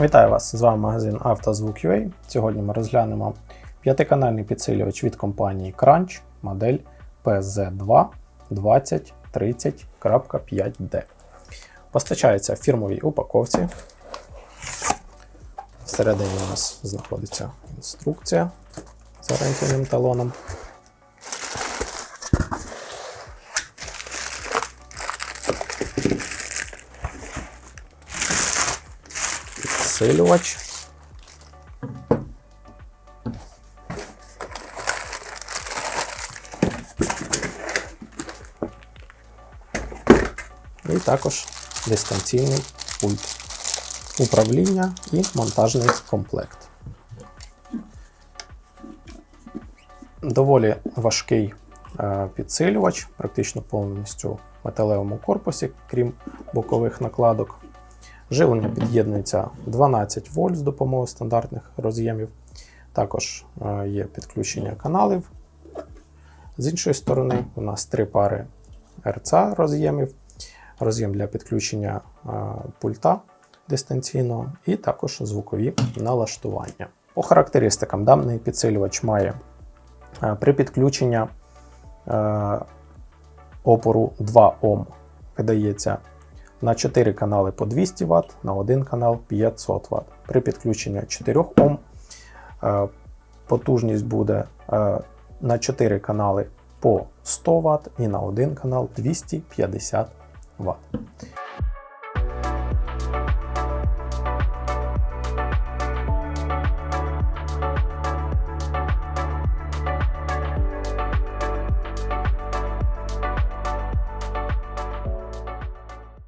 Вітаю вас! З вами магазин «Автозвук.UA». Сьогодні ми розглянемо п'ятиканальний підсилювач від компанії Crunch модель PZ2 2030.5D. Постачається в фірмовій упаковці. Всередині у нас знаходиться інструкція з орієнтівним талоном. Підсилювач. І також дистанційний пульт управління і монтажний комплект. Доволі важкий е, підсилювач, практично повністю в металевому корпусі, крім бокових накладок. Живлення під'єднується 12 вольт з допомогою стандартних роз'ємів. Також е, є підключення каналів. З іншої сторони, у нас три пари RCA роз'ємів, роз'єм для підключення е, пульта дистанційного і також звукові налаштування. По характеристикам даний підсилювач має е, при підключенні опору 2 Ом видається на 4 канали по 200 Вт, на один канал 500 Вт. При підключенні 4 Ом е, потужність буде е, на 4 канали по 100 Вт і на один канал 250 Вт.